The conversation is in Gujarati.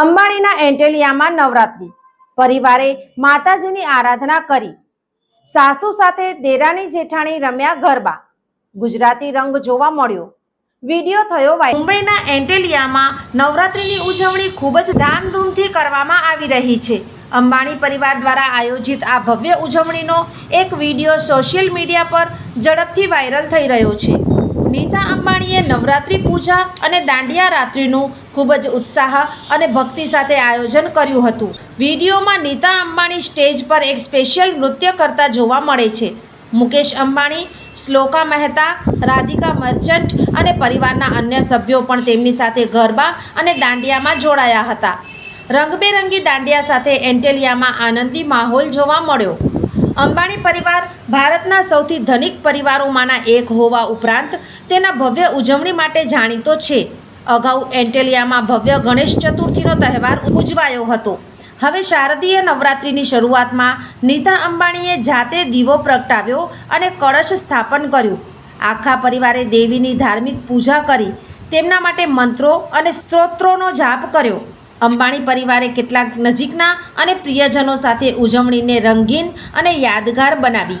અંબાણીના એન્ટેલિયામાં નવરાત્રી. પરિવારે માતાજીની આરાધના કરી. સાસુ સાથે દેરાની જેઠાણી રમ્યા ગરબા. ગુજરાતી રંગ જોવા મળ્યો. વીડિયો થયો વાયરલ મુંબઈના એન્ટેલિયામાં નવરાત્રીની ઉજવણી ખૂબ જ ધામધૂમથી કરવામાં આવી રહી છે. અંબાણી પરિવાર દ્વારા આયોજિત આ ભવ્ય ઉજવણીનો એક વીડિયો સોશિયલ મીડિયા પર ઝડપથી વાયરલ થઈ રહ્યો છે. નીતા અંબાણીએ નવરાત્રિ પૂજા અને દાંડિયા રાત્રિનું ખૂબ જ ઉત્સાહ અને ભક્તિ સાથે આયોજન કર્યું હતું. વિડીયોમાં નીતા અંબાણી સ્ટેજ પર એક સ્પેશિયલ નૃત્ય કરતા જોવા મળે છે. મુકેશ અંબાણી, શ્લોકા મહેતા, રાધિકા મર્ચન્ટ અને પરિવારના અન્ય સભ્યો પણ તેમની સાથે ગરબા અને દાંડિયામાં જોડાયા હતા. રંગબેરંગી દાંડિયા સાથે એન્ટેલિયામાં આનંદી માહોલ જોવા મળ્યો. અંબાણી પરિવાર ભારતના સૌથી ધનિક પરિવારોમાંના એક હોવા ઉપરાંત તેના ભવ્ય ઉજવણી માટે જાણીતો છે. અગાઉ એન્ટેલિયામાં ભવ્ય ગણેશ ચતુર્થીનો તહેવાર ઉજવાયો હતો. હવે શારદીય નવરાત્રિની શરૂઆતમાં નીતા અંબાણીએ જાતે દીવો પ્રગટાવ્યો અને કળશ સ્થાપન કર્યું. આખા પરિવારે દેવીની ધાર્મિક પૂજા કરી. તેમના માટે મંત્રો અને સ્ત્રોત્રોનો જાપ કર્યો. અંબાણી પરિવારે કેટલાક નજીકના અને પ્રિયજનો સાથે ઉજવણીને રંગીન અને યાદગાર બનાવી.